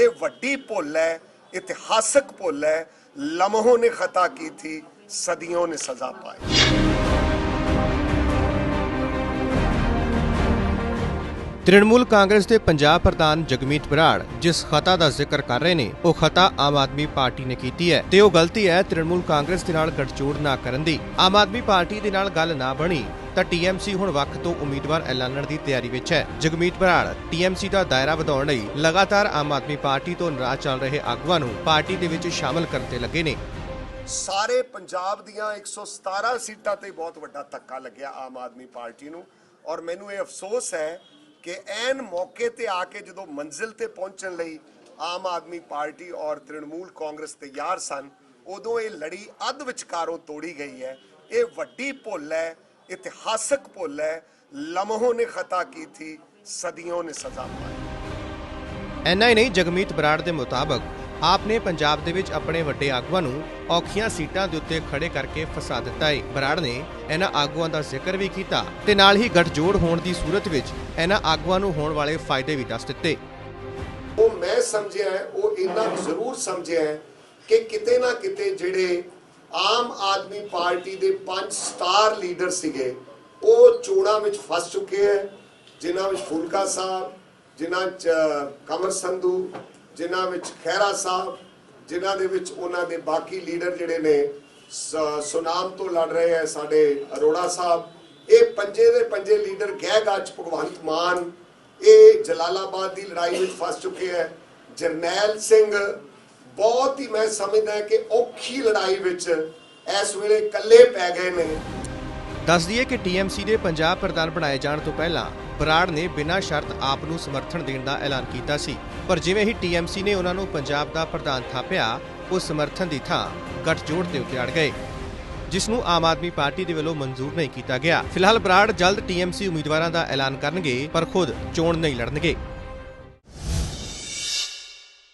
ਇਹ ਵੱਡੀ ਭੁੱਲ ਹੈ, ਇਤਿਹਾਸਕ ਭੁੱਲ ਹੈ, ਲਮਹੋਂ ਨੇ ਖਤਾ ਕੀ ਥੀ ਸदियों ਨੇ ਸਜ਼ਾ ਪਾਈ। ਤ੍ਰਿਣਮੂਲ ਕਾਂਗਰਸ ਦੇ ਪੰਜਾਬ ਪ੍ਰਧਾਨ ਜਗਮੀਤ ਬਰਾੜ ਜਿਸ ਖਤਾ ਦਾ ਜ਼ਿਕਰ ਕਰ ਰਹੇ ਨੇ, ਉਹ ਖਤਾ ਆਮ ਆਦਮੀ ਪਾਰਟੀ ਨੇ ਕੀਤੀ ਹੈ ਤੇ ਉਹ ਗਲਤੀ ਹੈ ਤ੍ਰਿਣਮੂਲ ਕਾਂਗਰਸ ਦੇ ਨਾਲ ਗੱਠਜੋੜ ਨਾ ਕਰਨ ਦੀ। ਆਮ ਆਦਮੀ ਪਾਰਟੀ ਦੇ ਨਾਲ ਗੱਲ ਨਾ ਬਣੀ। ਤਾਂ ਟੀਐਮਸੀ ਹੁਣ ਵੱਖ ਤੋਂ ਉਮੀਦਵਾਰ ਐਲਾਨਣ ਦੀ ਤਿਆਰੀ ਵਿੱਚ ਹੈ। ਜਗਮੀਤ ਬਰਾੜ ਟੀਐਮਸੀ ਦਾ ਦਾਇਰਾ ਵਧਾਉਣ ਲਈ ਲਗਾਤਾਰ ਆਮ ਆਦਮੀ ਪਾਰਟੀ ਤੋਂ ਨਾਰਾਜ਼ ਚੱਲ ਰਹੇ ਆਗੂਆਂ ਨੂੰ ਪਾਰਟੀ ਦੇ ਵਿੱਚ ਸ਼ਾਮਲ ਕਰਨ ਤੇ ਲੱਗੇ ਨੇ। ਸਾਰੇ ਪੰਜਾਬ ਦੀਆਂ 117 ਸੀਟਾਂ ਤੇ ਬਹੁਤ ਵੱਡਾ ਧੱਕਾ ਲੱਗਿਆ ਆਮ ਆਦਮੀ ਪਾਰਟੀ ਨੂੰ। ਔਰ ਮੈਨੂੰ ਇਹ ਅਫਸੋਸ ਹੈ ਕਿ ਐਨ ਮੌਕੇ ਤੇ ਆ ਕੇ ਜਦੋਂ ਮੰਜ਼ਿਲ ਤੇ ਪਹੁੰਚਣ ਲਈ ਆਮ ਆਦਮੀ ਪਾਰਟੀ ਔਰ ਤ੍ਰਿਣਮੂਲ ਕਾਂਗਰਸ ਤਿਆਰ ਸਨ, ਉਦੋਂ ਇਹ ਲੜੀ ਅੱਧ ਵਿਚਕਾਰੋਂ ਤੋੜੀ ਗਈ ਹੈ। ਇਹ ਵੱਡੀ ਭੁੱਲ ਹੈ ਇਤਿਹਾਸਕ ਭੁੱਲ ਹੈ। ਲਮਹੋਂ ਨੇ ਖਤਾ ਕੀ ਥੀ ਸदियों ਨੇ ਸਜ਼ਾ ਪਾਈ। ਐਨਾ ਹੀ ਨਹੀਂ ਜਗਮੀਤ ਬਰਾੜ ਦੇ ਮੁਤਾਬਕ ਆਪ ਨੇ ਪੰਜਾਬ ਦੇ ਵਿੱਚ ਆਪਣੇ ਵੱਡੇ ਆਗੂਆਂ ਨੂੰ ਔਖੀਆਂ ਸੀਟਾਂ ਦੇ ਉੱਤੇ ਖੜੇ ਕਰਕੇ ਫਸਾ ਦਿੱਤਾ ਹੈ ਬਰਾੜ ਨੇ ਇਹਨਾਂ ਆਗੂਆਂ ਦਾ ਜ਼ਿਕਰ ਵੀ ਕੀਤਾ ਤੇ ਨਾਲ ਹੀ ਗੱਠਜੋੜ ਹੋਣ ਦੀ ਸੂਰਤ ਵਿੱਚ ਇਹਨਾਂ ਆਗੂਆਂ ਨੂੰ ਹੋਣ ਵਾਲੇ ਫਾਇਦੇ ਵੀ ਦੱਸ ਦਿੱਤੇ। ਉਹ ਮੈਂ ਸਮਝਿਆ ਉਹ ਇੰਨਾ ਜ਼ਰੂਰ ਸਮਝਿਆ ਕਿ ਕਿਤੇ ਨਾ ਕਿਤੇ ਜਿਹੜੇ ਆਮ ਆਦਮੀ ਪਾਰਟੀ ਦੇ ਪੰਜ ਸਟਾਰ ਲੀਡਰ ਸੀਗੇ। ਉਹ ਚੋਣਾਂ ਵਿੱਚ ਫਸ ਚੁੱਕੇ ਹੈ ਜਿਨ੍ਹਾਂ ਵਿੱਚ ਫੁਲਕਾ ਸਾਹਿਬ, ਜਿਨ੍ਹਾਂ ਚ ਕਮਰ ਸੰਧੂ, ਜਿਨ੍ਹਾਂ ਵਿੱਚ ਖਹਿਰਾ ਸਾਹਿਬ, ਜਿਨ੍ਹਾਂ ਦੇ ਵਿੱਚ ਉਹਨਾਂ ਦੇ ਬਾਕੀ ਲੀਡਰ ਜਿਹੜੇ ਨੇ, ਸ- ਸੁਨਾਮ ਤੋਂ ਲੜ ਰਹੇ ਹੈ ਸਾਡੇ ਅਰੋੜਾ ਸਾਹਿਬ। ਇਹ ਪੰਜੇ ਦੇ ਪੰਜੇ ਲੀਡਰ ਗਹਿ ਗੱਜ ਭਗਵੰਤ ਮਾਨ, ਇਹ ਜਲਾਲਾਬਾਦ ਦੀ ਲੜਾਈ ਵਿੱਚ ਫਸ ਚੁੱਕੇ ਹੈ ਜਰਨੈਲ ਸਿੰਘ ਬਹੁਤ ਹੀ ਮੈਂ ਸਮਝਦਾ ਕਿ ਔਖੀ ਲੜਾਈ ਵਿੱਚ ਇਸ ਵੇਲੇ ਇਕੱਲੇ ਪੈ ਗਏ ਨੇ। ਦੱਸ ਦਈਏ ਕਿ ਟੀਐਮਸੀ ਦੇ ਪੰਜਾਬ ਪ੍ਰਧਾਨ ਬਣਾਏ ਜਾਣ ਤੋਂ ਪਹਿਲਾਂ ਬਰਾੜ ਨੇ ਬਿਨਾਂ ਸ਼ਰਤ ਆਪ ਨੂੰ ਸਮਰਥਨ ਦੇਣ ਦਾ ਐਲਾਨ ਕੀਤਾ ਸੀ। ਪਰ ਜਿਵੇਂ ਹੀ ਟੀਐਮਸੀ ਨੇ ਉਹਨਾਂ ਨੂੰ ਪੰਜਾਬ ਦਾ ਪ੍ਰਧਾਨ ਥਾਪਿਆ, ਉਹ ਸਮਰਥਨ ਦੀ ਥਾਂ ਗੱਠਜੋੜ ਦੇ ਉੱਤੇ ਅੜ ਗਏ, ਜਿਸ ਨੂੰ ਆਮ ਆਦਮੀ ਪਾਰਟੀ ਦੇ ਵੱਲੋਂ ਮਨਜ਼ੂਰ ਨਹੀਂ ਕੀਤਾ ਗਿਆ। ਫਿਲਹਾਲ ਬਰਾੜ ਜਲਦ ਟੀਐਮਸੀ ਉਮੀਦਵਾਰਾਂ ਦਾ ਐਲਾਨ ਕਰਨਗੇ, ਪਰ ਖੁਦ ਚੋਣ ਨਹੀਂ ਲੜਨਗੇ।